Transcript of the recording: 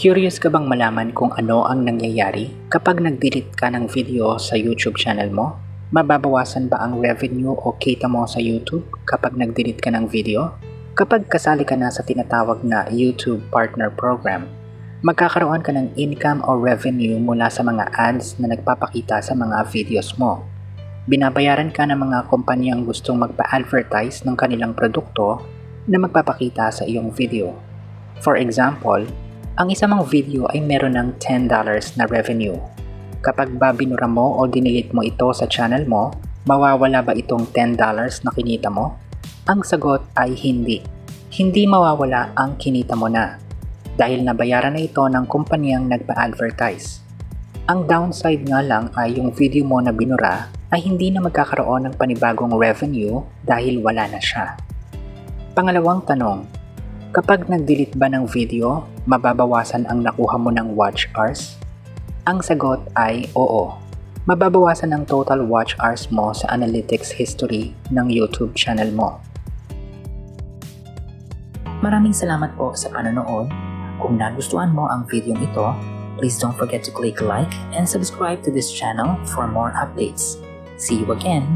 Curious ka bang malaman kung ano ang nangyayari kapag nag-delete ka ng video sa YouTube channel mo? Mababawasan ba ang revenue o kita mo sa YouTube kapag nag-delete ka ng video? Kapag kasali ka na sa tinatawag na YouTube Partner Program, magkakaroon ka ng income o revenue mula sa mga ads na nagpapakita sa mga videos mo. Binabayaran ka ng mga kumpanyang gustong magpa-advertise ng kanilang produkto na magpapakita sa iyong video. For example, ang isa mong video ay meron ng $10 na revenue. Kapag ba binura mo o dinilit mo ito sa channel mo, mawawala ba itong $10 na kinita mo? Ang sagot ay hindi. Hindi mawawala ang kinita mo na dahil nabayaran na ito ng kumpanyang nagpa-advertise. Ang downside nga lang ay yung video mo na binura ay hindi na magkakaroon ng panibagong revenue dahil wala na siya. Pangalawang tanong, kapag nag-delete ba ng video, mababawasan ang nakuha mo ng watch hours? Ang sagot ay oo. Mababawasan ang total watch hours mo sa analytics history ng YouTube channel mo. Maraming salamat po sa panonood. Kung nagustuhan mo ang video ito, please don't forget to click like and subscribe to this channel for more updates. See you again!